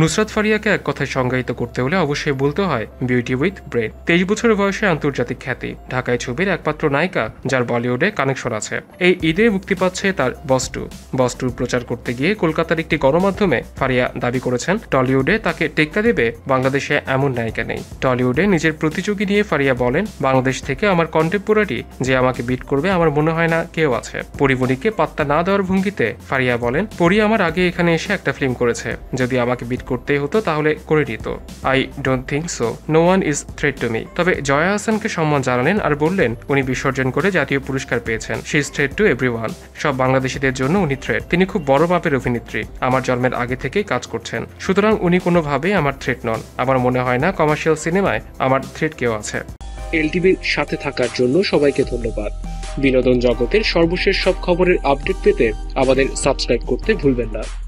নুসরাত ফারিয়াকে এক কথায় সংজ্ঞায়িত করতে হলে অবশ্যই বলতে হয় বিউটি উইথ ব্রেন তেইশ বছর বয়সে আন্তর্জাতিক খ্যাতি, ঢাকায় ছবির একমাত্র নায়িকা, যার বলিউডে কানেকশন আছে। এই ঈদে মুক্তি পাচ্ছে তার বস্টু বস্টুর প্রচার করতে গিয়ে কলকাতার একটি গণমাধ্যমে ফারিয়া দাবি করেছেন, টলিউডে তাকে টেক্কা দেবে, বাংলাদেশে এমন নায়িকা নেই। টলিউডে নিজের প্রতিযোগী নিয়ে ফারিয়া বলেন, বাংলাদেশ থেকে আমার কন্টেম্পোরারি যে আমাকে বিট করবে, আমার মনে হয় না কেউ আছে। পরিমণিকে পাত্তা না দেওয়ার ভঙ্গিতে ফারিয়া বলেন, পরি আমার আগে এখানে এসে একটা ফিল্ম করেছে। যদি আমাকে বিট করতেই হতো, তাহলে করে নিত। I don't think so no one is threat to me তবে জয়া হাসানকে সম্মান জানালেন আর বললেন, উনি বিসর্জন করে জাতীয় পুরস্কার পেয়েছেন। She is threat to every সব বাংলাদেশিদের জন্য উনি থ্রেট তিনি খুব বড় মাপের অভিনেত্রী। আমার জন্মের আগে থেকেই কাজ করছেন। সুতরাং উনি কোনোভাবেই আমার থ্রেট নন। আমার মনে হয় না কমার্শিয়াল সিনেমায় আমার থ্রেট কেউ আছে। এলটিভির সাথে থাকার জন্য সবাইকে ধন্যবাদ। বিনোদন জগতের সর্বশেষ সব খবরের আপডেট পেতে আমাদের সাবস্ক্রাইব করতে ভুলবেন না।